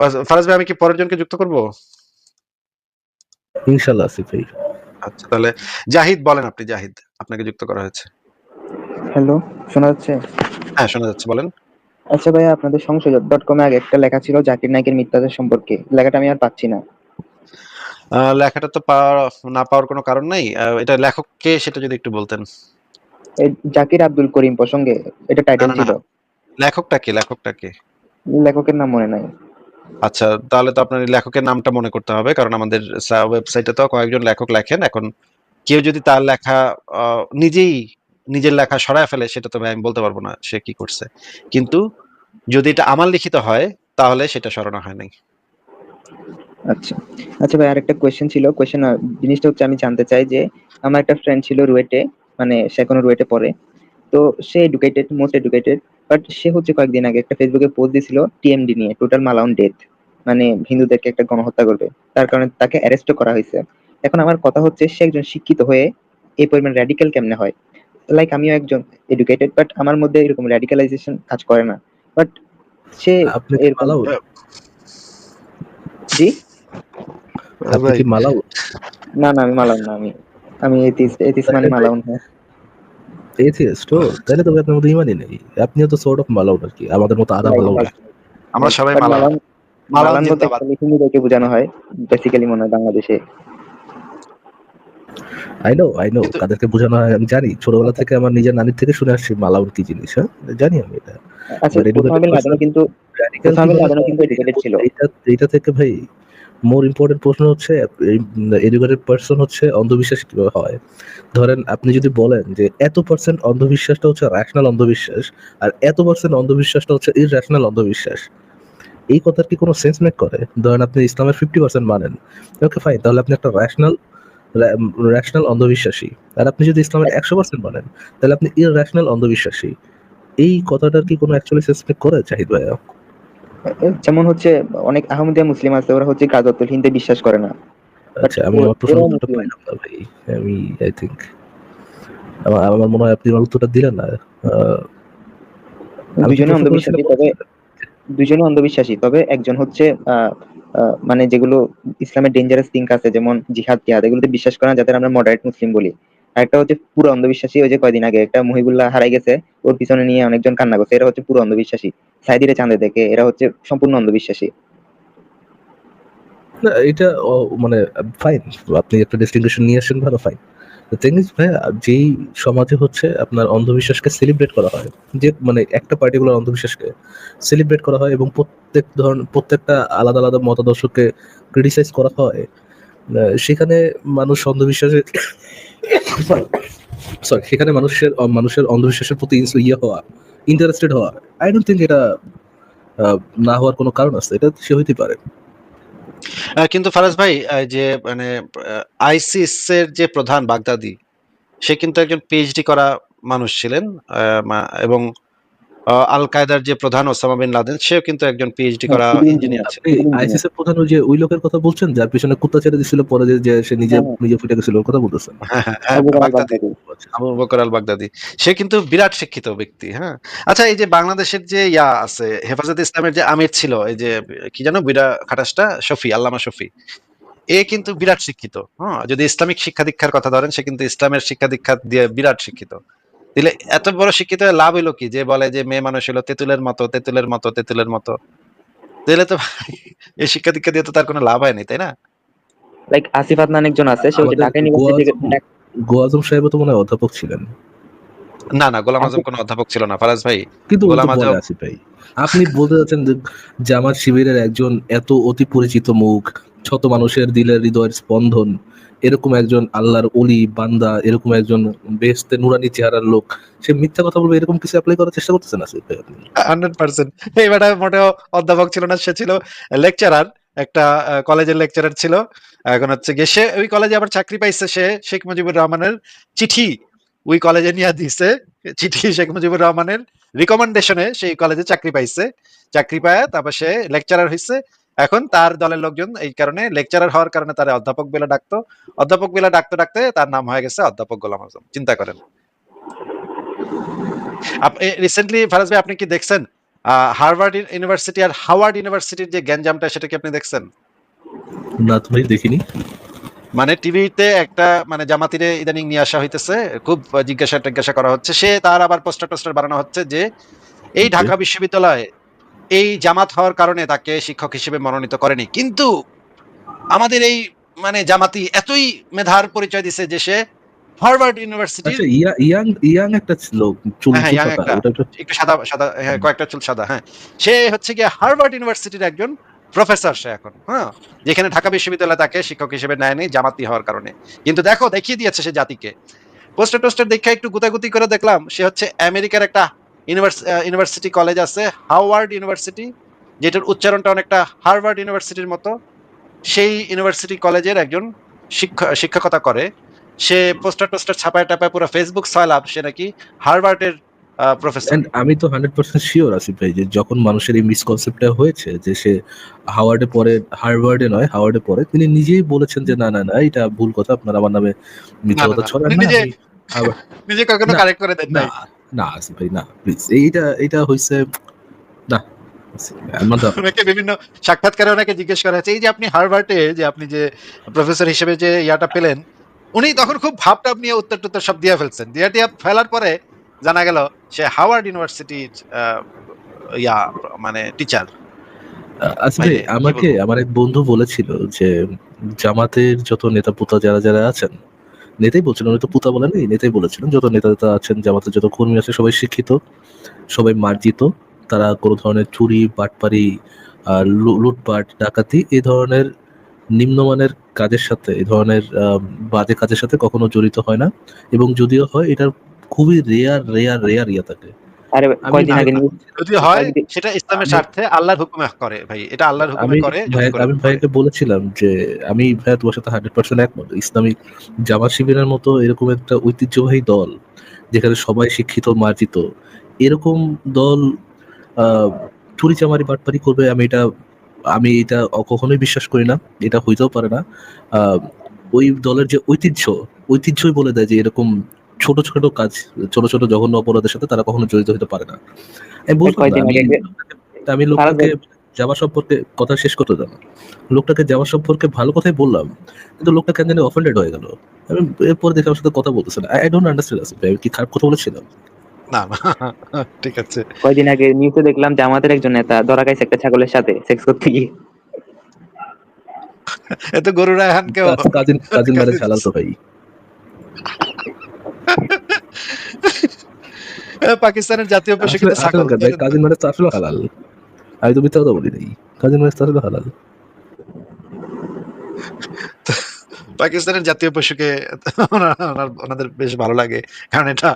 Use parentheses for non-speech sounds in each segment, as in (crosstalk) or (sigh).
আচ্ছা, ফারাজ ভাই আমি কি পরের জনকে যুক্ত করব? ইনশাআল্লাহ আসিফ ভাই। আচ্ছা তাহলে জাহিদ বলেন আপনি জাহিদ। আপনাকে যুক্ত করা হয়েছে। হ্যালো, শোনা যাচ্ছে? হ্যাঁ, শোনা যাচ্ছে বলেন। আচ্ছা ভাইয়া আপনাদের সংশোধক ডট কমে আগে একটা লেখা ছিল জাকির নায়কের মিথ্যাচার সম্পর্কে। লেখাটা আমি আর পাচ্ছি না। লেখাটা তো পাওয়ার না পাওয়ার কোনো কারণ নাই। এটা লেখক কে সেটা যদি একটু বলতেন। এই জাকির আব্দুল করিম প্রসঙ্গে এটা টাইটেল। ছিল। লেখকটা কে? লেখকটা কে? লেখকের নাম মনে নাই। আচ্ছা, তাহলে তো আপনার লেখকের নামটা মনে করতে হবে। কারণ আমাদের ওয়েবসাইটে তো কয়েকজন লেখক লেখেন। এখন কেউ যদি তার লেখা নিজেই নিজের লেখা সরায় ফেলে সেটা তো আমি বলতে পারব না সে কি করছে। কিন্তু যদি এটা আমার লিখিত হয় তাহলে সেটা সরানো হয় নাই। আচ্ছা। আচ্ছা ভাই আরেকটা কোয়েশ্চেন ছিল। কোয়েশ্চেন জিনিসটা হচ্ছে আমি জানতে চাই যে আমার একটা ফ্রেন্ড ছিল রুয়েটে, মানে সে এখনও রুয়েটে পড়ে। তো সে এডুকেটেড, মোস্ট এডুকেটেড। বাট সে হচ্ছে কয়েকদিন আগে একটা ফেসবুকে পোস্ট দিছিল টিএমডি নিয়ে টোটাল মালাউন ডেথ। মানে হিন্দুদেরকে একটা গণহত্যা করবে। তার কারণে তাকে অ্যারেস্টও করা হইছে। এখন আমার কথা হচ্ছে সে একজন শিক্ষিত হয়ে এই পরিমাণ র‍্যাডিক্যাল কেমনে হয়? লাইক আমিও একজন এডুকেটেড বাট আমার মধ্যে এরকম র‍্যাডিক্যালাইজেশন কাজ করে না। বাট সে এরকম জি? আপনি কি মালাউন? না, না আমি মালাউন না আমি। আমি এথিস্ট, এথিস্ট মানে (laughs) মালাউন হ্যাঁ। এথিস্ট ও? তাহলে তো আপনার মধ্যে ইমানই নেই। আপনিও তো সর্ট অফ মালাউন আরকি। আমাদের মতো। আমরা সবাই জিন্দাবাদ। হিন্দুদেরকে বোঝানো হয়। বেসিক্যালি মনে হয় বাংলাদেশে। আই নো, আই নো কিন্তু কাদেরকে বোঝানো হয় আমি জানি। ছোটবেলা থেকে আমার নিজের নানির থেকে শুনে আসছি মালাউন কি জিনিস, হ্যাঁ? জানি আমি এটা। আচ্ছা কিন্তু এইটা থেকে ভাই মোর ইম্পোর্টেন্ট প্রশ্ন হচ্ছে এডুকেটেড পার্সন হচ্ছে অন্ধবিশ্বাস কীভাবে হয়? ধরেন আপনি যদি বলেন যে এত পার্সেন্ট অন্ধবিশ্বাসটা হচ্ছে রেশনাল অন্ধবিশ্বাস, আর এত পার্সেন্ট অন্ধবিশ্বাসটা হচ্ছে ইররেশনাল অন্ধবিশ্বাস। এই কথার কি কোনো সেন্স মেক করে? ধরেন আপনি ইসলামের 50% মানেন। ওকে ফাইন তাহলে আপনি একটা রেশনাল রেশনাল অন্ধবিশ্বাসী। আর আপনি যদি ইসলামের 100% মানেন, তাহলে আপনি ইররেশনাল অন্ধবিশ্বাসী। এই কথাটার কি কোনো অ্যাকচুয়ালি সেন্স মেক করে, জাহিদ ভাইয়া? যেমন হচ্ছে অনেক আহমদিয়া মুসলিম আছে ওরা হচ্ছে গাজওয়াতুল হিন্দে বিশ্বাস করে না। আচ্ছা আমি। পাইলাম না ভাই। আমি আই থিংক আমার মনে হয় আপনি আমার উত্তরটা দিলেন না। দুজনে অন্ধবিশ্বাসী তবে দুজনে অন্ধবিশ্বাসী। তবে একজন হচ্ছে মানে যেগুলো ইসলামের ডেঞ্জারাস থিংক আছে যেমন জিহাদ টিহাদ এগুলোতে বিশ্বাস করে না যাদের আমরা মডারেট মুসলিম বলি। আরেকটা হচ্ছে পুরো অন্ধবিশ্বাসী ওই যে কয়দিন আগে একটা মহিবুল্লাহ হারাই গেছে। ওর পিছনে নিয়ে অনেকজন কান্না করছে। এরা হচ্ছে পুরো অন্ধবিশ্বাসী। সাইদিরে চাঁদে দেখে এরা হচ্ছে সম্পূর্ণ অন্ধবিশ্বাসী। না এটা মানে ফাইন। আপনি একটা ডিস্টিংগুইশন নিয়ে আসেন ভালো ফাইন। থিং ইজ ভাইয়া যেই সমাজে হচ্ছে আপনার অন্ধবিশ্বাসকে সেলিব্রেট করা হয়। যে মানে একটা পার্টিকুলার অন্ধবিশ্বাসকে সেলিব্রেট করা হয় এবং প্রত্যেক ধরন প্রত্যেকটা আলাদা, আলাদা মতাদর্শকে ক্রিটিসাইজ করা হয়। সেখানে মানুষ অন্ধবিশ্বাসে সরি সেখানে মানুষের মানুষের অন্ধবিশ্বাসের প্রতি ইয়ে হওয়া, ইন্টারেস্টেড হওয়া। আই ডোন্ট থিঙ্ক এটা না হওয়ার কোনো কারণ আছে। এটা সে হইতে পারে। কিন্তু ফারাজ ভাই যে মানে আইসিস এর যে প্রধান বাগদাদি সে কিন্তু একজন পিএইচডি করা মানুষ ছিলেন। এবং আল কায়দার যে প্রধান ওসামা বিন লাদেন সেও কিন্তু একজন পিএইচডি হ্যাঁ, করা ইঞ্জিনিয়ার ইঞ্জিনিয়ার, ইঞ্জিনিয়ার। আইসিস এর প্রধান যে ওই লোকের কথা বলছেন যার পেছনে কুত্তা ছেড়ে দিছিল পরে যে, যে সে নিজে হ্যাঁ, হ্যাঁ। নিজে ফুইটা গেছিল ওর কথা বলতেছেন? হ্যাঁ, হ্যাঁ, হ্যাঁ, আবু বকর আল বাগদাদি। বাগদাদি। আবু বকর আল বাগদাদি। সে কিন্তু বিরাট শিক্ষিত ব্যক্তি, হ্যাঁ? আচ্ছা এই যে বাংলাদেশের যে ইয়া আছে হেফাজতে ইসলামের যে আমির ছিল এই যে কি যেন বিরা খাটাসটা শফি, আল্লামা শফি। এ কিন্তু বিরাট শিক্ষিত। হ্যাঁ? যদি ইসলামিক শিক্ষা দীক্ষার কথা ধরেন সে কিন্তু ইসলামের শিক্ষা দীক্ষা দিয়ে বিরাট শিক্ষিত। তাইলে এত বড় শিক্ষিত লাভ হইল কি? যে বলে যে মেয়ে মানুষ হলো তেঁতুলের মতো, তেঁতুলের মতো, তেঁতুলের মতো। তাইলে তো এই শিক্ষা দীক্ষা দিয়ে তো তার কোনো লাভ হয় নাই, তাই না? লাইক আসিফ আদনান একজন আছে সে ঢাকা ইউনিভার্সিটি থেকে গোয়াজম সাহেবও তো মনে হয় অধ্যাপক ছিলেন। না, না গোলাম আজম কোনো অধ্যাপক ছিল না ফারাজ ভাই। কিন্তু গোলাম আজম আসিফ ভাই। আপনি বলতে চাচ্ছেন যে জামাত শিবিরের একজন এত অতি পরিচিত মুখ, শত মানুষের দিলের হৃদয়ের স্পন্দন, এরকম একজন আল্লাহর ওলি, বান্দা, এরকম একজন বেহেশতে নুরানি চেহারার লোক, সে মিথ্যা কথা বলবে এরকম কিছু এপ্লাই করার চেষ্টা আসিফ ভাই আপনি? 100% এই বেটা মোটেও অধ্যাপক ছিল না। সে ছিল লেকচারার। একটা কলেজের লেকচারার ছিল। এখন হচ্ছে গিয়ে সে ওই কলেজে আবার চাকরি পাইছে সে শেখ মুজিবুর রহমানের চিঠি ওই কলেজে নিয়ে দিছে। চিঠি শেখ মুজিবুর রহমানের রিকমেন্ডেশনে সেই কলেজে চাকরি পাইছে। চাকরি পায়া তারপর সে লেকচারার হইছে। এখন তার দলের লোকজন এই কারণে লেকচারার হওয়ার কারণে তারে অধ্যাপক বলে ডাকতো। অধ্যাপক বলে ডাকতে, ডাকতে তার নাম হয়ে গেছে অধ্যাপক গোলাম আজম। চিন্তা করেন। রিসেন্টলি ফারাজ ভাই আপনি কি দেখছেন? হার্ভার্ড ইউনিভার্সিটি আর হাওয়ার্ড ইউনিভার্সিটির যে গ্যাঞ্জামটা সেটা কি আপনি দেখছেন না ভাই দেখিনি মানে টিভিতে একটা মানে জামাতিরে ইদানিং নিয়ে আসা হইতেছে খুব জিজ্ঞাসা টিজ্ঞাসা করা হচ্ছে সে তার আবার পোস্টার টোস্টার বানানো হচ্ছে যে এই ঢাকা বিশ্ববিদ্যালয়ে এই জামাত হওয়ার কারণে তাকে শিক্ষক হিসেবে মনোনীত করেনি। কিন্তু আমাদের এই মানে জামাতি এতই মেধার পরিচয় দিছে যে সে হার্ভার্ড ইউনিভার্সিটির আচ্ছা ইয়াং ইয়াং একটা লোক চুল হ্যাঁ, একটা। সাদা সাদা হ্যাঁ কয়েকটা চুল সাদা হ্যাঁ। সে হচ্ছে গিয়ে হার্ভার্ড ইউনিভার্সিটির একজন প্রফেসর সে এখন হ্যাঁ। যেখানে ঢাকা বিশ্ববিদ্যালয় তাকে শিক্ষক হিসেবে নেয়নি জামাতি হওয়ার কারণে। কিন্তু দেখো দেখিয়ে দিয়েছে সে জাতিকে। পোস্টার টোস্টার দেখে একটু গুতাগুতি করে দেখলাম সে হচ্ছে আমেরিকার একটা ইউনিভার্সিটি কলেজ আছে হাওয়ার্ড ইউনিভার্সিটি যেটার উচ্চারণটা অনেকটা হার্ভার্ড ইউনিভার্সিটির মতো। সেই ইউনিভার্সিটি কলেজের একজন শিক্ষা শিক্ষকতা করে। সে পোস্টার টোস্টার ছাপায় টাপায় পুরো ফেসবুক সয়লাভ সে নাকি হার্ভার্ডের প্রফেসর আমি তো হান্ড্রেড পার্সেন্ট শিওর আছি ভাই যে যখন মানুষের এই মিসকনসেপ্টটা হয়েছে যে সে হাওয়ার্ডে পরে হার্ভার্ডে নয় হাওয়ার্ডে পরে তিনি নিজেই বলেছেন যে না না না এটা ভুল কথা আপনার আমার নামে মিথ্যা কথা ছড়ান না নিজে- কখনো কারেক্ট করে দেন না না আসিফ ভাই না প্লিজ এইটা হইছে না ওনাকে বিভিন্ন সাক্ষাৎকারে ওনাকে জিজ্ঞেস করা হয়েছে এই যে আপনি হার্ভার্ডে যে আপনি যে প্রফেসর হিসেবে যে ইয়াটা পেলেন উনি তখন খুব ভাবটাপ নিয়ে উত্তর টুত্তর সব দিয়ে ফেলছেন। দিয়ে টিয়া ফেলার পরে জানা গেল সে হাওয়ার্ড ইউনিভার্সিটির ইয়া মানে টিচার। মানে, কি আমাকে আমার এক বন্ধু বলেছিল যে জামাতের যত নেতা পুতা যারা যারা আছেন নেতাই বলছিলেন তো পুতা বলেন নেতাই বলেছিলেন। যত নেতা নেতা আছেন, জামাতের যত কর্মী আছে, সবাই শিক্ষিত, সবাই মার্জিত। তারা কোনো ধরনের চুরি, বাটপারি লুটপাট, ডাকাতি এই ধরনের নিম্নমানের কাজের সাথে এই ধরনের বাজে কাজের সাথে কখনো জড়িত হয় না। এবং যদিও হয়, এটার খুবই রেয়ার রেয়ার রেয়ার ইয়া থাকে। আরে কয়দিন আগে যদি হয় সেটা ইসলামের স্বার্থে আল্লাহর হুকুমে করে ভাই। এটা আল্লাহর হুকুমে করে ভাই-। আমি ভাইকে বলেছিলাম যে আমি ভাইয়া তোমার সাথে হান্ড্রেড পার্সেন্ট একমত। ইসলামিক জামাত শিবিরের মতো এরকম একটা ঐতিহ্যবাহী দল যেখানে সবাই শিক্ষিত মার্জিত এরকম দল আহ, চুরি চামারি বাটপারি করবে আমি এটা আমি এটা কখনোই বিশ্বাস করি না। এটা হইতেও পারে না। আহ, ওই দলের যে ঐতিহ্য ঐতিহ্যই বলে দেয় যে এরকম ছোট ছোট কাজ ছোট ছোট জঘন্য অপরাধের সাথে তারা কখনো জড়িত হতে পারে না। আমি বুঝলাম না, আমি- লোকটাকে যাওয়া সম্পর্কে কথা শেষ করতে দেন লোকটাকে যাওয়া সম্পর্কে ভালো কথাই বললাম কিন্তু লোকটা কেন জানি অফেন্ডেড হয়ে গেল। আমি এরপর দেখে আমার সাথে কথা বলতেছে না। আই ডোন্ট আন্ডারস্ট্যান্ড আসলে আমি কি খারাপ কথা বলেছিলাম? না না (laughs) ঠিক আছে। কয়দিন আগে নিউজে দেখলাম যে আমাদের একজন নেতা ধরা খাইছে একটা ছাগলের সাথে সেক্স করতে গিয়ে। এত গরু রায়হানকেও কাজ- কাজিন কাজিন ম্যারেজ হালাল তো ভাই। পাকিস্তানের জাতীয় পশু কিন্তু ছাগল। ভাই কাজিন তো আসলে হালাল। আমি তো মিথ্যা কথা বলি নাই। কাজিন তো আসলে হালাল। পাকিস্তানের জাতীয় পশুকে ওনাদের বেশ ভালো লাগে কারণ এটা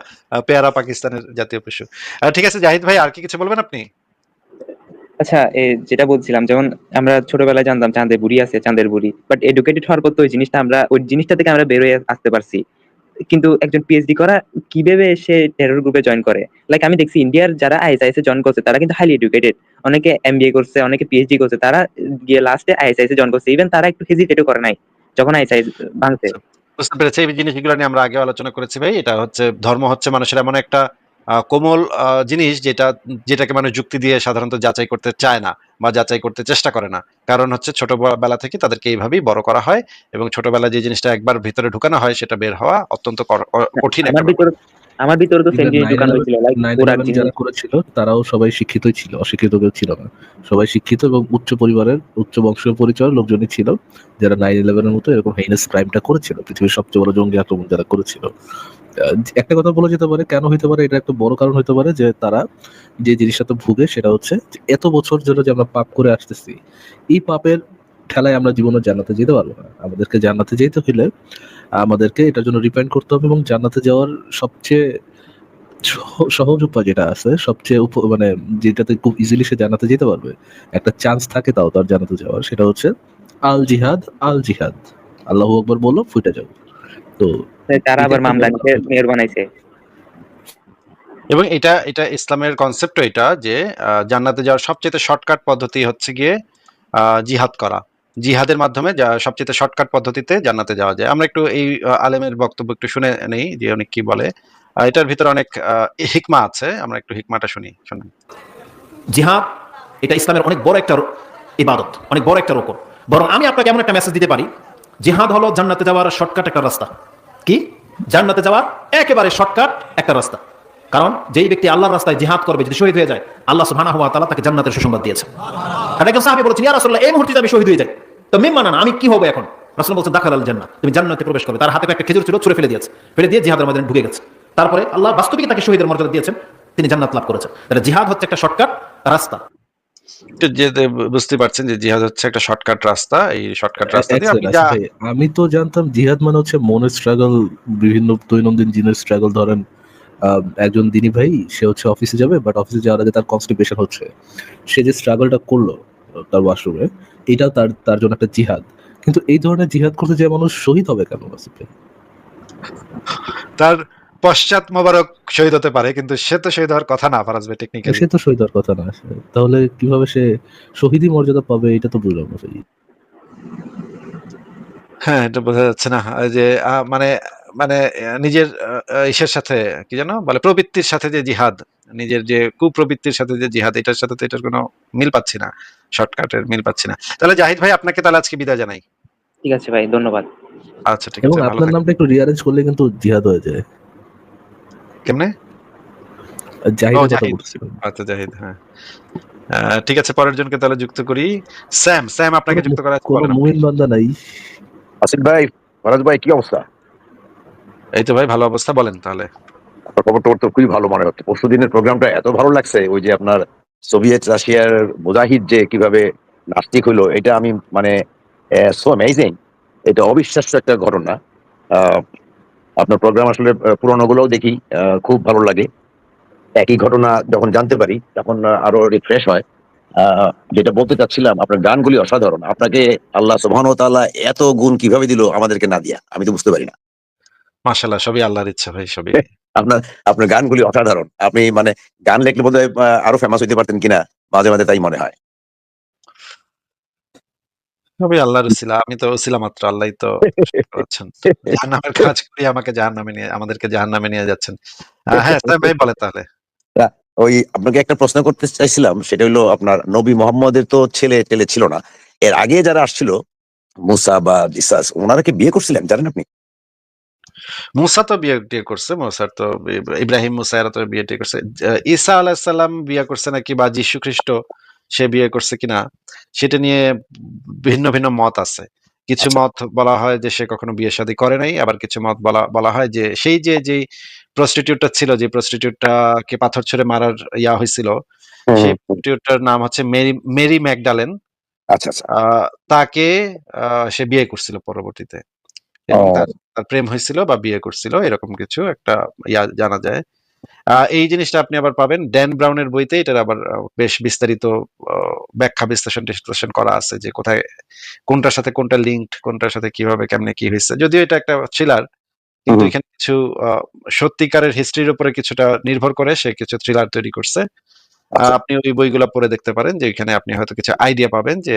পেয়ারা পাকিস্তানের জাতীয় পশু। ঠিক আছে জাহিদ ভাই আর কি কিছু বলবেন আপনি? আচ্ছা এ যেটা বলছিলাম যেমন আমরা ছোটবেলায় জানতাম চাঁদের বুড়ি আছে চাঁদের বুড়ি। বাট এডুকেটেড হওয়ার পর তো ওই জিনিসটা আমরা ওই জিনিসটা থেকে আমরা বের হয়ে আসতে পারছি। কিন্তু একজন পিএইচডি করা কীভাবে সে টেরর গ্রুপে জয়েন করে? লাইক আমি দেখছি ইন্ডিয়ার যারা আইএসআইএস এ জয়েন করছে, তারা কিন্তু হাইলি এডুকেটেড অনেকে এমবিএ করছে, অনেকে পিএইচডি করছে, তারা গিয়ে লাস্টে আইএসআইএস এ জয়েন করছে। ইভেন তারা একটু হেজিটেটও করে নাই, যখন আইএসআইএস ভাঙছে। বুঝতে পেরেছি। এই জিনিসগুলো নিয়ে আমরা আগে আলোচনা করেছি ভাই। এটা হচ্ছে, ধর্ম হচ্ছে মানুষের এমন একটা কোমল আহ, জিনিস যেটা যেটাকে মানে যুক্তি দিয়ে সাধারণত যাচাই করতে চায় না বা যাচাই করতে চেষ্টা করে না। কারণ হচ্ছে ছোটবেলা থেকে তাদেরকে এইভাবেই বড় করা হয় এবং ছোটবেলায় যে জিনিসটা একবার ভিতরে ঢুকানো হয় সেটা বের হওয়া অত্যন্ত কঠিন একটা আমার ভিতরে তো হয়েছিল লাইক যারা করেছিল তারাও সবাই শিক্ষিতই ছিল অশিক্ষিত কেউ ছিল না। সবাই শিক্ষিত এবং উচ্চ পরিবারের উচ্চ বংশীয় পরিচয়ের লোকজনই ছিল যারা নাইন ইলেভেনের মতো এরকম হেইনাস ক্রাইমটা করেছিল পৃথিবীর সবচেয়ে বড় জঙ্গি আক্রমণ যারা করেছিল। একটা কথা বলা যেতে পারে কেন হইতে পারে এটা একটা বড় কারণ হইতে পারে যে তারা যে জিনিসটাতে ভুগে সেটা হচ্ছে এত বছর ধরে যে আমরা পাপ করে আসতেছি এই পাপের ঠেলায় আমরা জীবনে জান্নাতে যেতে পারব না। আমাদেরকে জান্নাতে যেতে হলে আমাদেরকে এটার জন্য রিপেন্ড করতে হবে এবং জান্নাতে যাওয়ার সবচেয়ে সহজ উপায় যেটা আছে সবচেয়ে উপ- মানে যেটাতে খুব ইজিলি সে জানাতে যেতে পারবে একটা চান্স থাকে তাও তার জানাতে যাওয়ার সেটা হচ্ছে আল জিহাদ আল জিহাদ। আল্লাহ আকবর বলল ফুটে যাও। তো তারা এটা আবার মামলা। মেয়র বানাইছে। এবং এটা এটা ইসলামের কনসেপ্ট এটা যে আহ, জান্নাতে যাওয়ার সবচেয়ে শর্টকাট পদ্ধতি হচ্ছে গিয়ে আহ, জিহাদ করা। জিহাদের মাধ্যমে, যা- সবচেয়ে শর্টকাট পদ্ধতিতে জান্নাতে যাওয়া যায়। আমরা একটু এই আলেমের বক্তব্য একটু শুনে নেই, যে অনেক কি বলে। এটার ভিতরে অনেক হিকমা আছে। আমরা একটু হিকমাটা শুনি, শুনুন। জিহাদ, এটা ইসলামের অনেক বড় একটা ইবাদত, অনেক বড় একটা রোকন। বরং আমি আপনাকে এমন একটা মেসেজ দিতে পারি। জিহাদ হলো জান্নাতে যাওয়ার শর্টকাট একটা রাস্তা। কি? জান্নাতে যাওয়ার একেবারে শর্টকাট একটা রাস্তা। কারণ যেই ব্যক্তি আল্লাহর রাস্তায় জিহাদ করবে, যদি শহীদ হয়ে যায়, আল্লাহ সুবহানাহু ওয়া তাআলা তাকে জান্নাতের সুসংবাদ দিয়েছে। আর একজন সাহাবী বলেছেন, ইয়া রাসূলুল্লাহ, এই মুহূর্তে আমি শহীদ হয়ে যাই তো মিম্মা না আমি কি হবে এখন? রাসূল বলছেন দাখাল আল জান্নাহ তুমি জান্নাতে প্রবেশ করবে। তার হাতে একটা খেজুর ছিল ছুঁড়ে ফেলে দিয়েছে। ফেলে দিয়ে জিহাদের মধ্যে ঢুকে গেছে। তারপরে আল্লাহ বাস্তবিক তাকে শহীদের মর্যাদা দিয়েছেন। তিনি জান্নাত লাভ করেছেন। তাহলে জিহাদ হচ্ছে একটা শর্টকাট রাস্তা। একটু বুঝতে পারছেন যে জিহাদ হচ্ছে একটা শর্টকাট রাস্তা এই শর্টকাট রাস্তা দিয়ে আপনি second, যা আসিফ ভাই, আমি তো জানতাম জিহাদ মানে হচ্ছে মনের স্ট্রাগল বিভিন্ন দৈনন্দিন দিনের স্ট্রাগল ধরেন আহ, একজন দিনী ভাই সে হচ্ছে অফিসে যাবে বাট অফিসে যাওয়ার আগে তার কনস্টিপেশন হচ্ছে। সে যে স্ট্রাগলটা করল তার ওয়াশরুমে এটাও তার তার জন্য একটা জিহাদ। কিন্তু এই ধরনের জিহাদ করতে যে মানুষ শহীদ হবে কেন আসিফ তার পশ্চাৎ মোবারক শহীদ হতে পারে কিন্তু সে তো শহীদ হওয়ার কথা না ফারাজ ভাই টেকনিক্যালি সে তো শহীদ হওয়ার কথা না তাহলে কীভাবে সে শহীদই মর্যাদা পাবে এটা তো বুঝলাম না হ্যাঁ এটা বোঝা যাচ্ছে না। যে মানে মানে নিজের ইসের সাথে কি জানো বলে প্রবৃত্তির সাথে যে জিহাদ নিজের যে কুপ্রবৃত্তির সাথে যে জিহাদ এটার সাথে তো এটার কোনো মিল পাচ্ছি না শর্টকাটের মিল পাচ্ছি না। তাহলে জাহিদ ভাই আপনাকে তাহলে আজকে বিদায় জানাই। ঠিক আছে ভাই ধন্যবাদ। আচ্ছা ঠিক আছে আপনার নামটা একটু রিয়ারেঞ্জ করলে কিন্তু জিহাদ হয়ে যায়। কেমনে? জাহিদ। আচ্ছা জাহিদ হ্যাঁ। ঠিক আছে পরের জনকে তাহলে যুক্ত করি। স্যাম স্যাম আপনাকে যুক্ত করা আছে, কোনো। মুমিন বান্দা নাই। আসিফ ভাই ফরাজ ভাই কি অবস্থা? এই তো ভাই ভালো অবস্থা বলেন তাহলে। খবর তো খুবই ভালো মনে হচ্ছে। পরশু দিনের প্রোগ্রামটা এত ভালো লাগছে, ওই যে আপনার সোভিয়েত রাশিয়ার মুজাহিদ যে কীভাবে নাস্তিক হইল, এটা আমি মানে সো অ্যামেজিং এটা অবিশ্বাস্য একটা ঘটনা। আপনার প্রোগ্রাম আসলে পুরোনো গুলোও দেখি খুব ভালো লাগে। একই ঘটনা যখন জানতে পারি, তখন আরও রিফ্রেশ হয়। যেটা বলতে চাচ্ছিলাম, আপনার গানগুলি অসাধারণ। আপনাকে আল্লাহ সুবহান তাআলা এত গুণ কীভাবে দিল আমাদেরকে না দিয়া, আমি তো বুঝতে পারি না। মাশাল্লাহ সবই আল্লাহর ইচ্ছা ভাই সবই। (laughs) আপনার আপনার গানগুলি অসাধারণ। আপনি মানে গান লিখলে বোধ আরও ফেমাস হইতে পারতেন কিনা? মাঝে মাঝে তাই মনে হয়। সবই আল্লাহর উসিলা আমি তো উসিলা মাত্র আল্লাহই তো করাচ্ছেন জাহান্নামের কাজ করি আমাকে জাহান্নামে নিয়ে আমাদেরকে জাহান্নামে নিয়ে যাচ্ছেন। হ্যাঁ ভাই বলে তাহলে। ওই আপনাকে একটা প্রশ্ন করতে চাইছিলাম সেটা হলো আপনার নবী মোহাম্মদের তো ছেলে ছেলে ছিল না। এর আগে যারা আসছিল মুসা বা জিসাস ওনারা কি বিয়ে করছিলেন জানেন আপনি? মুসা তো বিয়ে টিয়ে করছে মুসার তো ইব্রাহিম মুসা এরা তো বিয়ে টিয়ে করছে। ঈসা আলাহিসাল্লাম বিয়ে করছে নাকি বা যীশু খ্রিস্ট সে বিয়ে করছে কিনা সেটা নিয়ে ভিন্ন ভিন্ন মত আছে। কিছু আচ্ছা। মত বলা হয় যে সে কখনো বিয়ে শাদী করে নাই আবার কিছু মত বলা বলা হয় যে সেই যে যে প্রস্টিটিউটটা ছিল যে প্রস্টিটিউটটাকে পাথর ছুঁড়ে মারার ইয়া হয়েছিল সেই প্রস্টিটিউটটার নাম হচ্ছে মেরি মেরি ম্যাকডালেন। আচ্ছা আচ্ছা। তাকে আহ, সে বিয়ে করছিল পরবর্তীতে। এবং তার তার প্রেম হয়েছিল বা বিয়ে করছিল এরকম কিছু একটা ইয়া জানা যায়। এই জিনিসটা আপনি আবার পাবেন। ড্যান ব্রাউনের বইতে এটার আবার বেশ বিস্তারিত ব্যাখ্যা বিশ্লেষণ টিশ্লেষণ করা আছে যে কোথায় কোনটার সাথে কোনটা লিঙ্কড কোনটার সাথে কীভাবে কেমনে কি হয়েছে। যদিও এটা একটা থ্রিলার কিন্তু এখানে কিছু সত্যিকারের হিস্ট্রির উপরে কিছুটা নির্ভর করে সে কিছু থ্রিলার তৈরি করছে। আচ্ছা। আপনি ওই বইগুলো পড়ে দেখতে পারেন যে এখানে আপনি হয়তো কিছু আইডিয়া পাবেন যে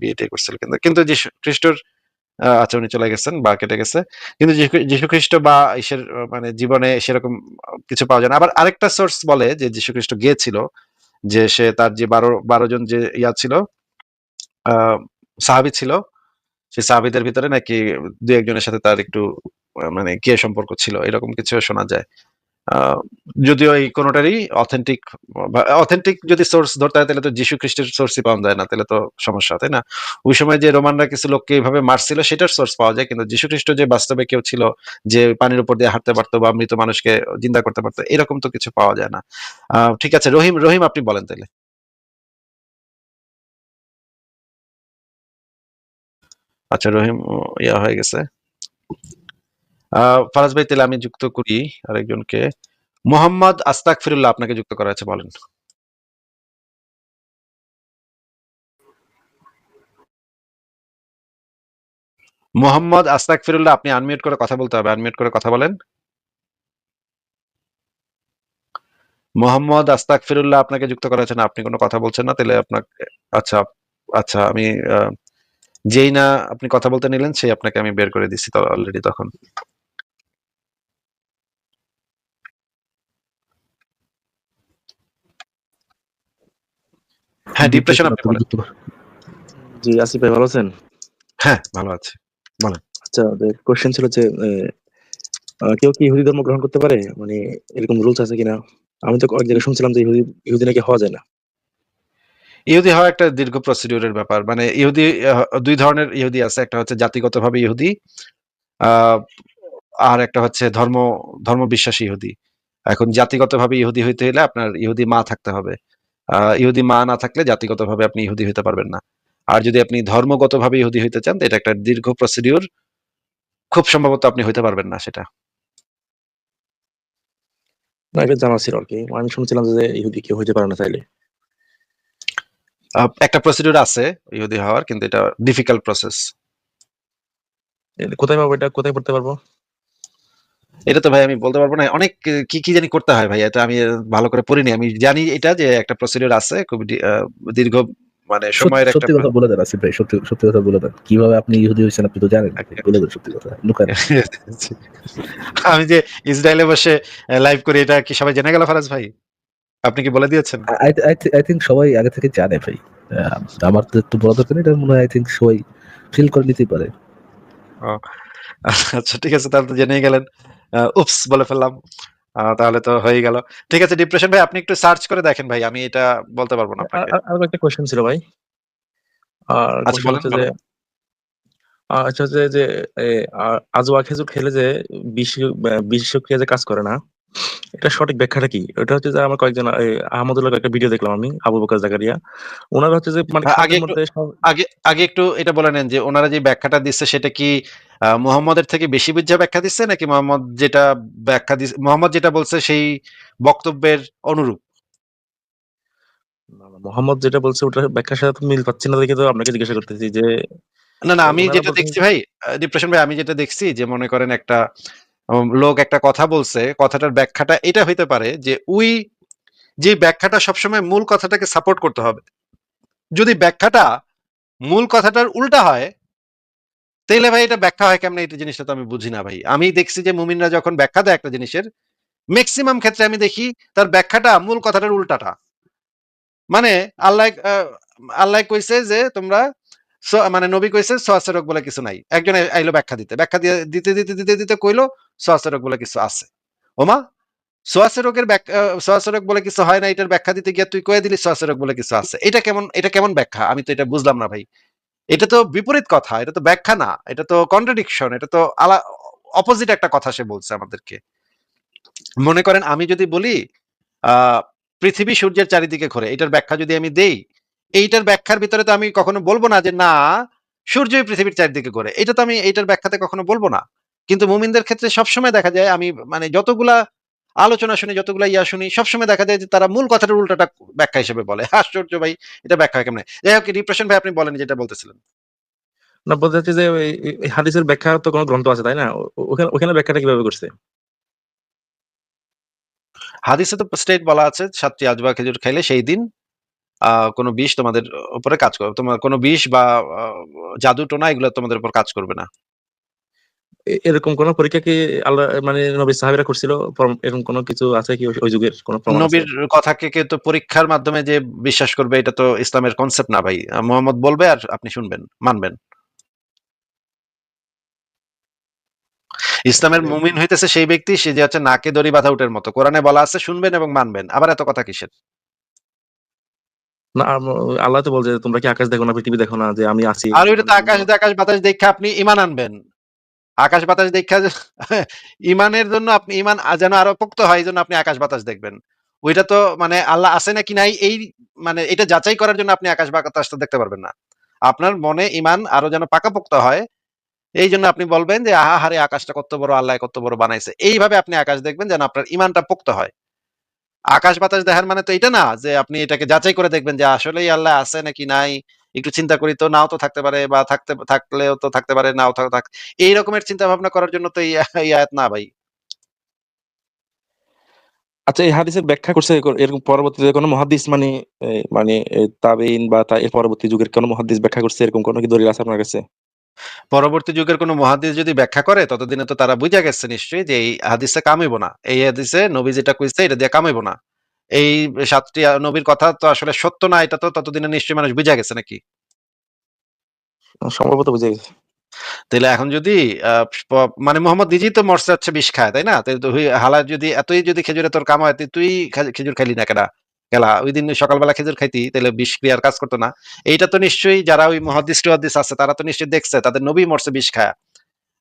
বিয়েটি করছিল কিন্তু কিন্তু যীশু খ্রিস্টর আচ্ছা উনি চলে গেছেন, বা কেটে গেছে। কিন্তু যীশু- যীশু খ্রিস্ট বা ঈশ্বর মানে জীবনে সেরকম কিছু পাওয়া যায় না। আবার আরেকটা সোর্স বলে যে যীশু খ্রিস্ট গিয়েছিল, যে সে তার যে বারো বারো জন যে ইয়া ছিল সাহাবি ছিল, সে সাহাবিদের ভিতরে নাকি দু একজনের সাথে তার একটু মানে কে সম্পর্ক ছিল, এরকম কিছু শোনা যায়। যদিও এই কোনোটারই অথেন্টিক অথেন্টিক যদি সোর্স ধরতে হয়, তাহলে তো যীশু খ্রিস্টের সোর্সই পাওয়া যায় না, তাহলে তো সমস্যা, তাই না? ওই সময় যে রোমানরা কিছু লোককে এইভাবে মারছিল, সেটার সোর্স পাওয়া যায়, কিন্তু যীশু খ্রিস্ট যে বাস্তবে কেউ ছিল, যে পানির উপর দিয়ে হাঁটতে পারতো বা মৃত মানুষকে জিন্দা করতে পারতো, এরকম তো কিছু পাওয়া যায় না। ঠিক আছে, রহিম রহিম আপনি বলেন তাহলে। আচ্ছা রহিম ইয়া হয়ে গেছে। ফারাজ ভাই, তাহলে আমি যুক্ত করি আরেকজনকে। মোহাম্মদ আস্তাক ফিরুল্লাহ আপনাকে যুক্ত করা আছে বলেন। মোহাম্মদ আস্তাক ফিরুল্লাহ আপনি আনমিউট করে কথা বলতে হবে। আনমিউট করে কথা বলেন। মোহাম্মদ আস্তাক ফিরুল্লাহ আপনাকে যুক্ত করা আছে না, আপনি কোনো কথা বলছেন না, তাহলে আপনাকে আচ্ছা আচ্ছা আমি যেই না আপনি কথা বলতে নিলেন, সেই আপনাকে আমি বের করে দিচ্ছি অলরেডি তখন। হ্যাঁ ডিপ্রেশন আপনি বলেন। জি আসিফ ভাই ভালো আছেন? হ্যাঁ ভালো আছে। আচ্ছা কোশ্চেন ছিল যে কেউ কি ইহুদি ধর্ম গ্রহণ করতে পারে? মানে এরকম রুলস আছে কিনা? আমি তো কয়েক জায়গায় শুনছিলাম যে ইহুদি ইহুদি নাকি হওয়া যায় না। ইহুদি হওয়া একটা দীর্ঘ প্রসিডিউরের ব্যাপার। মানে ইহুদি দুই ধরনের ইহুদি আছে। একটা হচ্ছে জাতিগতভাবে ইহুদি আহ, আর একটা হচ্ছে ধর্ম ধর্ম বিশ্বাসী ইহুদি। এখন জাতিগতভাবে ইহুদি হইতে হলে আপনার ইহুদি মা থাকতে হবে। আহ, ইহুদি মা না থাকলে জাতিগতভাবে আপনি ইহুদি হইতে পারবেন না। আর যদি আপনি ধর্মগতভাবে ইহুদি হইতে চান এটা একটা দীর্ঘ প্রসিডিউর খুব সম্ভবত আপনি হইতে পারবেন না সেটা। না এটা জানা ছিল আর কি। আমি শুনছিলাম যে ইহুদি কেউ হইতে পারে না চাইলে। একটা প্রসিডিউর আছে ইহুদি হওয়ার কিন্তু এটা ডিফিকাল্ট প্রসেস কোথায় পাবো এটা? কোথায় পড়তে পারব? এটা তো ভাই আমি বলতে পারব না অনেক কি কি জানি করতে হয় ভাই এটা আমি ভালো করে পড়িনি। আমি জানি এটা যে একটা প্রসিডিউর আছে খুব দীর্ঘ মানে সময়ের একটা সত্যি কথা বলে দেন আসিফ ভাই সত্যি সত্যি কথা বলে দেন। কীভাবে আপনি ইহুদি হয়েছেন আপনি তো জানেন বলে দেন সত্যি কথা লুকান। (laughs) আমি যে ইসরায়েলে বসে লাইভ করি এটা কি সবাই জেনে গেল ফারাজ ভাই? আপনি কি বলে দিয়েছেন? আই থিঙ্ক সবাই আগে থেকে জানে ভাই। আমার তো একটু বলা দরকার এটা মনে হয় আই থিঙ্ক সবাই ফিল করে নিতেই পারে। আচ্ছা ঠিক আছে তাহলে তো জেনেই গেলেন। উপস বলে ফেললাম। তাহলে তো হয়ে গেল। ঠিক আছে ডিপ্রেশন ভাই আপনি একটু সার্চ করে দেখেন ভাই আমি এটা বলতে পারব না আপনাকে। আর- একটা কোশ্চেন ছিল ভাই। আর আচ্ছা, যে আচ্ছা যে যে আজওয়া খেজুর খেলে যে বিষ বিষ যে কাজ করে না এটা সঠিক ব্যাখ্যাটা কি? এটা হচ্ছে যে আমার কয়েকজন আহমদুল্লাহ একটা ভিডিও দেখলাম আমি আবু বকর জাকারিয়া। ওনারা হচ্ছে যে মানে আগে আগে আগে একটু এটা বলে নেন যে ওনারা যে ব্যাখ্যাটা দিচ্ছে সেটা কি মুহাম্মদের থেকে বেশি বুঝা ব্যাখ্যা দিচ্ছে নাকি মোহাম্মদ যেটা ব্যাখ্যা দিচ্ছে মোহাম্মদ যেটা বলছে সেই বক্তব্যের অনুরূপ? না, না, মোহাম্মদ যেটা বলছে ওটা ব্যাখ্যার সাথে মিল পাচ্ছি না দেখে তো আপনাকে জিজ্ঞাসা করতেছি যে না না আমি যেটা দেখছি ভাই ডিপ্রেশন ভাই আমি যেটা দেখছি যে মনে করেন একটা লোক একটা কথা বলছে, কথাটার ব্যাখ্যাটা এটা হইতে পারে যে উই, যে ব্যাখ্যাটা সবসময় মূল কথাটাকে সাপোর্ট করতে হবে। যদি ব্যাখ্যাটা মূল কথাটার উল্টা হয় তাহলে ভাই এটা ব্যাখ্যা হয় কেমন? এটা জিনিসটা তো আমি বুঝি না ভাই। আমি দেখছি যে মুমিনরা যখন ব্যাখ্যা দেয় একটা জিনিসের ম্যাক্সিমাম ক্ষেত্রে আমি দেখি তার ব্যাখ্যাটা মূল কথাটার উল্টাটা। মানে আল্লাহ আল্লাহ কইছে যে তোমরা মানে নবী কইছে সোয়াসেরক বলে কিছু নাই। একজন আইলো ব্যাখ্যা দিতে। ব্যাখ্যা দিতে দিতে দিতে দিতে কইলো সোয়াসেরক বলে কিছু আছে। ওমা সোয়াসেরকের সোয়াসেরক বলে কিছু হয় না, এটার ব্যাখ্যা দিতে গিয়ে তুই কয়ে দিলি সোয়াসেরক বলে কিছু আছে। এটা কেমন এটা কেমন ব্যাখ্যা? আমি তো এটা বুঝলাম না ভাই। এটা তো বিপরীত কথা, এটা তো ব্যাখ্যা না। এটা তো কন্ট্রাডিকশন এটা তো আলা অপোজিট একটা কথা সে বলছে আমাদেরকে। মনে করেন আমি যদি বলি, আহ, পৃথিবী সূর্যের চারিদিকে ঘোরে, এটার ব্যাখ্যা যদি আমি দেই এইটার ব্যাখ্যার ভিতরে তো আমি কখনো বলব না যে না সূর্যই পৃথিবীর চারিদিকে ঘোরে। এটা তো আমি এইটার ব্যাখ্যাতে কখনো বলব না। কিন্তু মুমিনদের ক্ষেত্রে সবসময় দেখা যায় আমি মানে যতগুলা আলোচনা শুনি যতগুলা ইয়া শুনি সবসময় দেখা যায় যে তারা মূল কথাটার উল্টাটা ব্যাখ্যা হিসেবে বলে। আশ্চর্য ভাই এটা ব্যাখ্যা কেমনে? যাই হোক ডিপ্রেশন ভাই আপনি বলেন যেটা বলতেছিলেন। না বলতে চাচ্ছি যে হাদিসের ব্যাখ্যা তো কোনো গ্রন্থ আছে তাই না? ওখানে ওখানে ব্যাখ্যাটা কীভাবে করছে? হাদিসে তো স্টেট বলা আছে সাতটি আজবা খেজুর খাইলে সেই দিন কোনো বিষ তোমাদের উপরে কাজ করবে। তোমার কোনো বিষ বা জাদু টোনা এগুলো তোমাদের উপর কাজ করবে না। এরকম কোন পরীক্ষা কি আল্লাহ মানে নবী সাহাবীরা করছিল? এরকম কোনো কিছু আছে কি ওই- যুগের কোনো? নবীর কথাকে কেউ তো পরীক্ষার মাধ্যমে যে বিশ্বাস করবে এটা তো ইসলামের কনসেপ্ট না ভাই। মোহাম্মদ বলবে আর আপনি শুনবেন মানবেন। ইসলামের মুমিন হইতেছে সেই ব্যক্তি সে যে হচ্ছে নাকে দড়ি বাধা উটের মতো। কোরআনে বলা আছে শুনবেন এবং মানবেন। আবার এত কথা কিসের? আল্লাহ তো বলছে তোমরা কি আকাশ দেখো না, পৃথিবী দেখো না, যে আমি আছি। আর ওইটা তো আকাশ আকাশ বাতাস দেখে আপনি ইমান আনবেন। আকাশ বাতাস ইমানের (laughs) জন্য আপনি ইমান যেন আরও পোক্ত হয় জন্য আপনি আকাশ বাতাস দেখবেন। ওইটা তো মানে আল্লাহ আছে নাকি নাই, এই মানে এটা যাচাই করার জন্য আপনি আকাশ বাতাস তো দেখতে পারবেন না। আপনার মনে ইমান আরও যেন পাকাপোক্ত হয়, এই জন্য আপনি বলবেন যে, আহা, হারে আকাশটা কত বড়, আল্লাহ কত বড় বানাইছে। এইভাবে আপনি আকাশ দেখবেন যেন আপনার ইমানটা পোক্ত হয়। আকাশ বাতাস দেখার মানে তো এটা না, যে আপনি এটাকে যাচাই করে দেখবেন যে আসলেই আল্লাহ আছে নাকি নাই, একটু চিন্তা করি তো নাও তো থাকতে পারে বা থাকতে, থাকলেও তো থাকতে পারে, নাও থাক এই রকমের চিন্তা ভাবনা করার জন্য তো এই আয়াত না ভাই। আচ্ছা এই হাদিসের ব্যাখ্যা করছে এরকম- পরবর্তীতে কোনো মহাদিস মানে মানে তাবেইন বা তা, এর পরবর্তী যুগের কোনো মহাদিস ব্যাখ্যা করছে এরকম কোনো কি দলিল আছে আপনার কাছে? পরবর্তী যুগের কোনো মহাদিস যদি ব্যাখ্যা করে ততদিনে তো তারা বুঝা গেছে নিশ্চয়ই যে এই হাদিসে কামাইবো না। এই হাদিসে নবী যেটা কইছে এটা দিয়ে কামাইবো না। এই সাতটি নবীর কথা তো আসলে সত্য না এটা তো ততদিনে নিশ্চয়ই মানুষ বুঝে গেছে নাকি? সম্ভবত বুঝে গেছে। তাহলে এখন যদি আহ, মানে মোহাম্মদ নিজেই তো মরছে হচ্ছে বিষ খায় তাই না? হালা যদি এতই যদি খেজুরে তোর কাম হয় তুই খেজুর খাইলি না কেনা গেলা ওই দিন সকালবেলা খেজুর খাইতি তাহলে বিষ ক্রিয়ার কাজ করতো না। এইটা তো নিশ্চয়ই যারা ওই মহাদিস টুহাদিস আছে তারা তো নিশ্চয়ই দেখছে তাদের নবী মরছে বিষ খায়।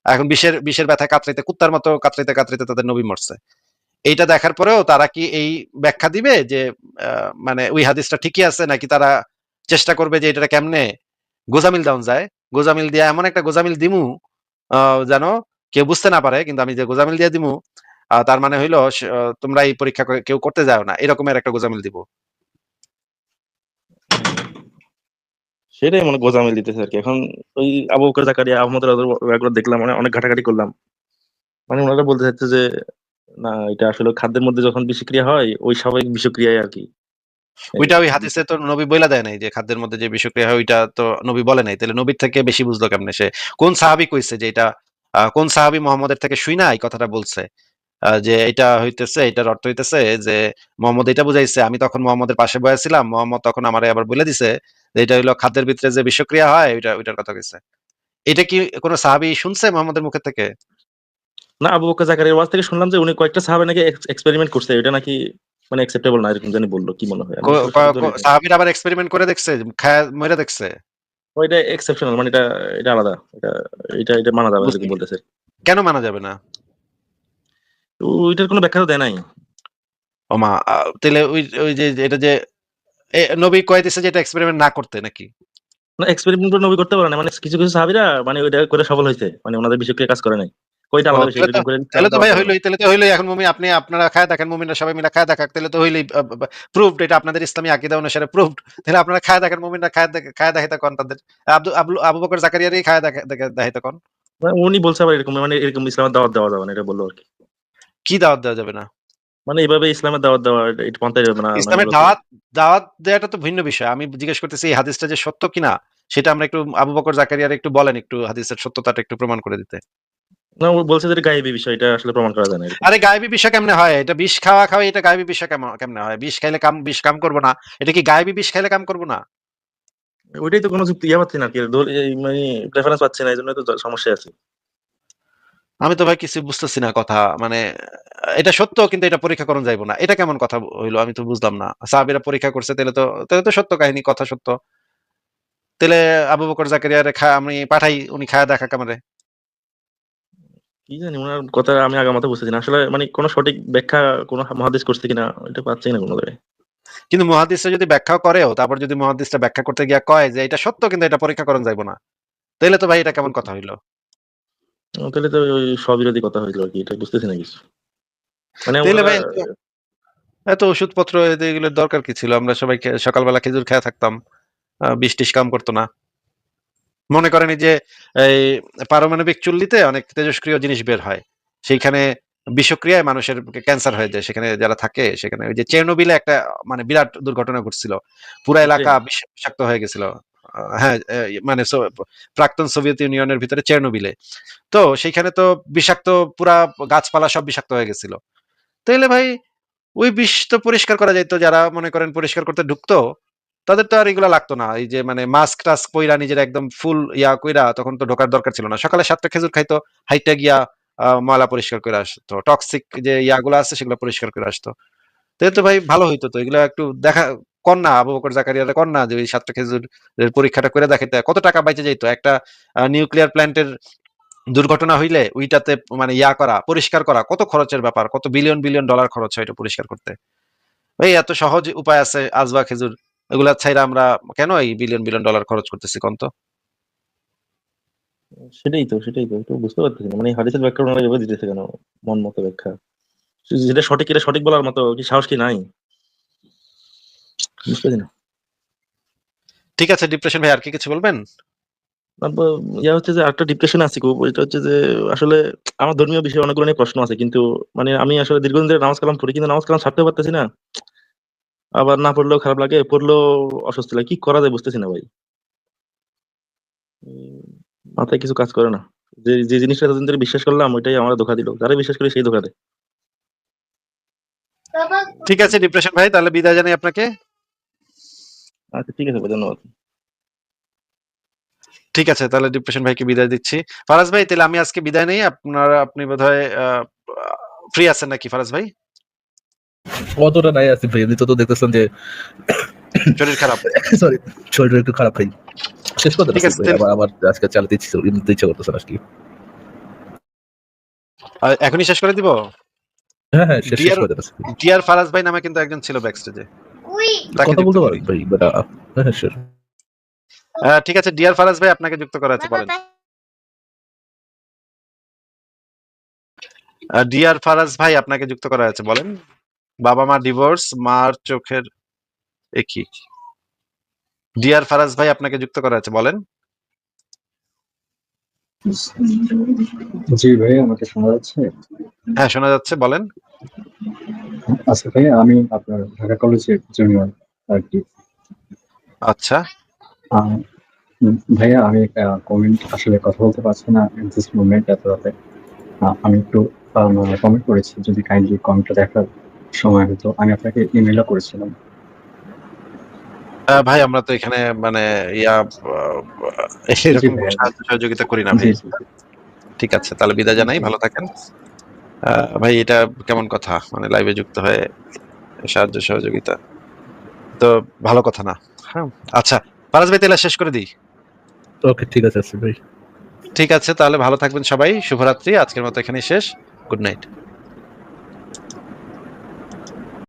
এখন বিষের বিষের ব্যথায় কাতরাইতে কুত্তার মতো কাতরাইতে কাতরাইতে তাদের নবী মরছে। এইটা দেখার পরেও তারা কি এই ব্যাখ্যা দিবে যে মানে ওই হাদিসটা ঠিকই আছে নাকি তারা চেষ্টা করবে যে এটা কেমনে গোজামিল ডাউন যায়? গোজামিল দিয়া এমন একটা গোজামিল দিমু আহ, যেন কেউ বুঝতে না পারে কিন্তু আমি যে গোজামিল দিয়ে দিমু তার মানে হইল তোমরা এই পরীক্ষা কেউ করতে যাও না। এরকমের একটা গোজামিল দিব। সেটাই মানে গোজামিল দিতেছে আর কি। এখন ওই আবু বকর জাকারিয়া আহমদ রাজুর দেখলাম মানে অনেক ঘাটাঘাটি করলাম। মানে ওনারা বলতে চাচ্ছে যে না এটা আসলে খাদ্যের মধ্যে যখন বিষক্রিয়া হয় ওই স্বাভাবিক বিষক্রিয়ায় আর কি। ওইটা ওই হাদিসে তো নবী বইলা দেয় নাই যে খাদ্যের মধ্যে যে বিষক্রিয়া হয় ওইটা তো নবী বলে নাই। তাহলে নবীর থেকে বেশি বুঝলো কেমনে সে? কোন সাহাবি কইছে যে এটা কোন সাহাবি মোহাম্মদের থেকে শুই না এই কথাটা বলছে। যে এটা হইতেছে এটার অর্থ হইতেছে যে মোহাম্মদ এটা বুঝাইছে আমি তখন মোহাম্মদের পাশে বসেছিলাম মোহাম্মদ তখন আমারে আবার বলে দিছে যে এটা হইল খাদ্যের ভিতরে যে বিষক্রিয়া হয় ওইটা ওইটার কথা কইছে। এটা কি কোনো সাহাবি শুনছে মোহাম্মদের মুখের থেকে? না আবু বকর জাকারিয়ার ওয়াজ থেকে শুনলাম যে উনি কয়েকটা সাহাবে নাকি এক্সপেরিমেন্ট করছে এটা নাকি মানে অ্যাকসেপ্টেবল না এরকম জানি বলল কি মনে হয়। সাহাবিরা আবার এক্সপেরিমেন্ট করে দেখছে খায় মরে দেখছে? ওইটা এক্সেপশনাল মানে এটা এটা আলাদা এটা এটা এটা মানা যাবে না বলতেছে। কেন মানা যাবে না? তো ওইটার কোনো ব্যাখ্যা তো দেয় নাই। ওমা তাহলে ওই ওই যে এটা যে নবী কয়ে দিছে যে এটা এক্সপেরিমেন্ট না করতে নাকি? না এক্সপেরিমেন্ট করে নবী করতে পারে না। মানে কিছু কিছু সাহাবিরা মানে ওইটা করে সফল হয়েছে মানে ওনাদের বিষয়ক্রিয়া কাজ করে নাই। কয়টা আলাদা বিষয় তাহলে তো- করে তাহলে তো ভাই হইলোই তাহলে তো হইলোই। এখন মুমি আপনি আপনারা খায় দেখেন মুমিনরা সবাই মিলে খায় দেখাক। তাহলে তো হইলোই প্রুভড এটা আপনাদের ইসলামী আকীদা অনুসারে প্রুভড তাহলে আপনারা খায় দেখেন মুমিনরা খায় দেখে- খায় দেখাইতে কোন তাদের। আবু বকর জাকারিয়ারই খায় দেখে দেখে- দেখাইতে কোন। মানে উনি বলছে আবার এরকম মানে এরকম ইসলামের দাওয়াত দেওয়া যাবে না এটা বলল আর কি। কি দাওয়াত দেওয়া যাবে না? মানে এইভাবে ইসলামের দাওয়াত দেওয়া এটা- পন্থাই যাবে না মানে ইসলামের দাওয়াত দাওয়াত দেওয়াটা তো ভিন্ন বিষয়। আমি জিজ্ঞেস করতেছি এই হাদিসটা যে সত্য কিনা? সেটা আমরা একটু আবু বকর জাকারিয়ার একটু বলেন একটু হাদিসের সত্যতাটা একটু প্রমাণ করে দিতে। না ও বলছে যে গায়েবী বিষয় এটা আসলে প্রমাণ করা যায় না আরে গায়েবী বিষয় কেমনে হয়? এটা বিষ খাওয়া খাওয়া এটা গায়েবী বিষয় কেমন- কেমনে হয়? বিষ খাইলে কাম বিষ কাম করব না? এটা কি গায়েবী বিষ খাইলে কাম করব না? ওইটাই তো কোনো যুক্তি ইয়া পাচ্ছি না কি। মানে রেফারেন্স পাচ্ছি না এই জন্য তো সমস্যা আছে। আমি তো ভাই কিছু বুঝতেছি না কথা মানে এটা সত্য কিন্তু এটা পরীক্ষা করুন যাইবো না। এটা কেমন কথা হইল আমি তো বুঝলাম না। সাহাবিরা পরীক্ষা করছে তাহলে তো তাহলে তো সত্য কাহিনী কথা সত্য। তাহলে আবু বকর জাকারিয়ারে খা আমি পাঠাই উনি খায়া দেখা কামারে কি জানি ওনার কথা আমি আগামাতে বুঝতেছি না। আসলে মানে কোনো সঠিক ব্যাখ্যা কোনো মহাদেশ করছে কিনা এটা পাচ্ছি না কোনো কিন্তু মহাদিসটা যদি ব্যাখ্যা করেও তারপর যদি মহাদিসটা ব্যাখ্যা করতে গিয়া কয় যে এটা সত্য কিন্তু এটা পরীক্ষা করুন যাইবো না তাহলে তো ভাই এটা কেমন কথা হইল? তাহলে তো ওই স্ববিরোধী কথা হইল আর কি এটা বুঝতেছি না কিছু। মানে এত- ওষুধপত্র এগুলোর দরকার কি ছিল? আমরা সবাই সকালবেলা খেজুর খেয়ে থাকতাম। আহ, বিষ টিস কাম করতো না। মনে করেন যে এই পারমাণবিক চুল্লিতে অনেক তেজস্ক্রিয় জিনিস বের হয়। সেইখানে বিষক্রিয়ায় মানুষের ক্যান্সার হয়ে যায়। সেখানে যারা থাকে সেখানে ওই যে চেরনোবিলে একটা মানে বিরাট দুর্ঘটনা ঘটছিল। পুরো এলাকা বিষাক্ত হয়ে গেছিল। হ্যাঁ মানে প্রাক্তন সোভিয়েত ইউনিয়নের ভিতরে তো সেইখানে তো বিষাক্ত পুরা গাছপালা সব বিষাক্ত হয়ে গেছিল। তাইলে ভাই, ওই বিষ তো পরিষ্কার করা যারা মনে করেন পরিষ্কার করতে ঢুকতো, তাদের তো আর এগুলা লাগতো না। এই যে মানে মাস্ক টাস্ক পইরা নিজের একদম ফুল ইয়া কইরা তখন তো ঢোকার দরকার ছিল না। সকালে সাতটা খেজুর খাইতো, হাইটা গিয়া ময়লা পরিষ্কার করে আসতো। টক্সিক যে ইয়াগুলো আছে সেগুলো পরিষ্কার করে আসতো। তো ভাই ভালো হইতো তো। এগুলো একটু দেখা কন্যা আবু বকর জাকারিয়ার কন্যা, যে ওই সাতটা খেজুর পরীক্ষাটা করে দেখাইতে কত টাকা বাইচে যাইতো? একটা নিউক্লিয়ার প্ল্যান্টের দুর্ঘটনা হইলে ওইটাতে মানে ইয়া করা, পরিষ্কার করা, কত খরচের ব্যাপার? কত বিলিয়ন বিলিয়ন ডলার খরচ হয় এটা পরিষ্কার করতে? ভাই এত সহজ উপায় আছে আজবা খেজুর, এগুলা ছাইরা আমরা কেন এই বিলিয়ন বিলিয়ন ডলার খরচ করতেছি কন্ত? সেটাই তো সেটাই তো একটু বুঝতে পারতেছি মানে হাদিসের ব্যাখ্যা ওনারা এভাবে দিতেছে কেন মন মতো ব্যাখ্যা? যেটা সঠিক, এটা সঠিক বলার মতো কি সাহস কি নাই? বুঝতে না। ঠিক আছে ডিপ্রেশন ভাই আর কি কিছু বলবেন? ইয়া হচ্ছে যে একটা ডিপ্রেশন আছে খুব এটা হচ্ছে যে আসলে আমার ধর্মীয় বিষয়ে অনেকগুলো নিয়ে প্রশ্ন আছে কিন্তু মানে আমি আসলে দীর্ঘদিন ধরে নামাজ কালাম পড়ি কিন্তু নামাজ কালাম ছাড়তে পারতেছি না। আবার না পড়লেও খারাপ লাগে পড়লেও অস্বস্তি লাগে কি করা যায় বুঝতেছি না ভাই। মাথায় কিছু কাজ করে না। যে যে জিনিসটা এতদিন ধরে বিশ্বাস করলাম ওইটাই আমরা ধোকা দিল। যারা বিশ্বাস করে সেই ধোকা দেয়। ঠিক আছে ডিপ্রেশন ভাই তাহলে বিদায় জানাই আপনাকে। আচ্ছা ঠিক আছে ভাই ধন্যবাদ। ঠিক আছে তাহলে ডিপ্রেশন ভাইকে বিদায় দিচ্ছি। ফারাজ ভাই তাহলে আমি আজকে বিদায় নেই। আপনারা আপনি বোধহয় ফ্রি আছেন নাকি ফারাজ ভাই? অতটা নাই আসিফ ভাই? এমনিতে তো দেখতেছেন যে শরীর খারাপ। (laughs) সরি শরীরটা একটু খারাপ ভাই। শেষ করতে ঠিক আছে, আছে আবার আবার আজকে চালাতে ইচ্ছে ইচ্ছা করতেছে না আজকে এখনই শেষ করে দিব? হ্যাঁ হ্যাঁ শেষ করে দেন ডিয়ার ফারাজ ভাই নামে কিন্তু একজন ছিল ব্যাক স্টেজে কথা বলতে পারেন ভাই বাট হ্যাঁ হ্যাঁ ঠিক আছে ডিয়ার ফারাজ ভাই আপনাকে যুক্ত করা আছে বলেন ডিয়ার ফারাজ ভাই আপনাকে যুক্ত করা আছে বলেন। বাবা মা ডিভোর্স মার চোখের একই ডিয়ার ফারাজ ভাই আপনাকে যুক্ত করা আছে বলেন। জি ভাই আমাকে শোনা যাচ্ছে? হ্যাঁ শোনা যাচ্ছে বলেন। আচ্ছা ভাই আমি আপনার ঢাকা কলেজের জুনিয়র আর কি। আচ্ছা। ভাইয়া আমি কমেন্ট আসলে কথা বলতে পারছি না ইন দিস মুভমেন্ট এত রাতে। আমি একটু কমেন্ট করেছি যদি কাইন্ডলি কমেন্টটা দেখার সময় হতো। আমি আপনাকে ইমেলও করেছিলাম। ভাই আমরা তো এখানে মানে ইয়া এরকম সহযোগিতা করি না ভাই। ঠিক আছে তাহলে বিদায় জানাই ভালো থাকেন। ভাই এটা কেমন কথা? মানে লাইভে যুক্ত হয়ে সাহায্য সহযোগিতা। তো ভালো কথা না? হ্যাঁ। আচ্ছা পারাজ ভাই তাহলে শেষ করে দিই। ওকে ঠিক আছে ভাই। ঠিক আছে তাহলে ভালো থাকবেন সবাই। শুভরাত্রি আজকের মতো এখানেই শেষ। Good night